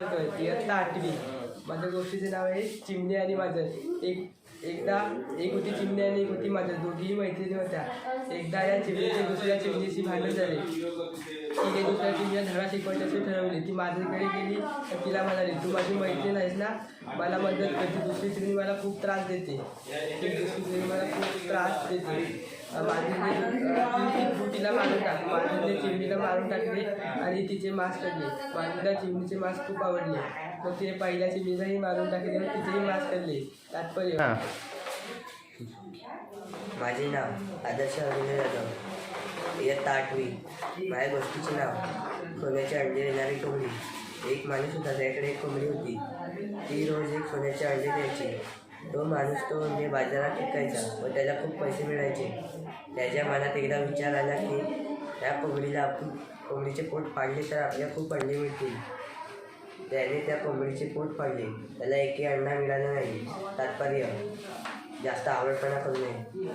इयत्ता आठवी. माझ्या गोष्टीचे नाव आहे चिमणी आणि माझं एक एकदा एक होती चिमणी आणि एक होती माझं दोघीही मैत्रिणी होत्या. एकदा या चिमणीचे दुसऱ्या चिमणीशी भांडण झाले. तिने दुसऱ्या चिमणीला धडा शिकवायची ठरवली. ती माझ्याकडे गेली तिला म्हणाली तू माझी मैत्रीण आहेस ना? मला मदत करते दुसरी चिमणी मला खूप त्रास देते. दुसरी चिमणी मला खूप त्रास देते. माझी तू तिला मारून टाक माझीने चिमणीला मारून टाकले आणि तिचे मांस काढले माझीला चिमणीचे मांस खूप आवडले. मग तिने पहिल्या चिमणीलाही मारून टाकले आणि तिचेही मांस काढले तात्पर्य. हां. माझे नाव आदर्श अरविंद जाधव इयत्ता आठवी. माझ्या गोष्टीचे नाव सोन्याचे अंडे देणारी कोंबडी. एक माणूस होता त्याकडे एक कोंबडी होती. ती रोज एक सोन्याचे अंडे द्यायची. तो माणूस तो अंडे बाजारात विकायचा व त्याला खूप पैसे मिळायचे. त्याच्या मनात एकदा विचार आला की त्या कोंबडीला आपण कोंबडीचे पोट पाडले तर आपल्याला खूप अंडे मिळतील. त्याने त्या कोंबडीचे पोट पाडले. त्याला एकही अंडा मिळाला नाही. तात्पर्य जास्त आवडपणा करू नये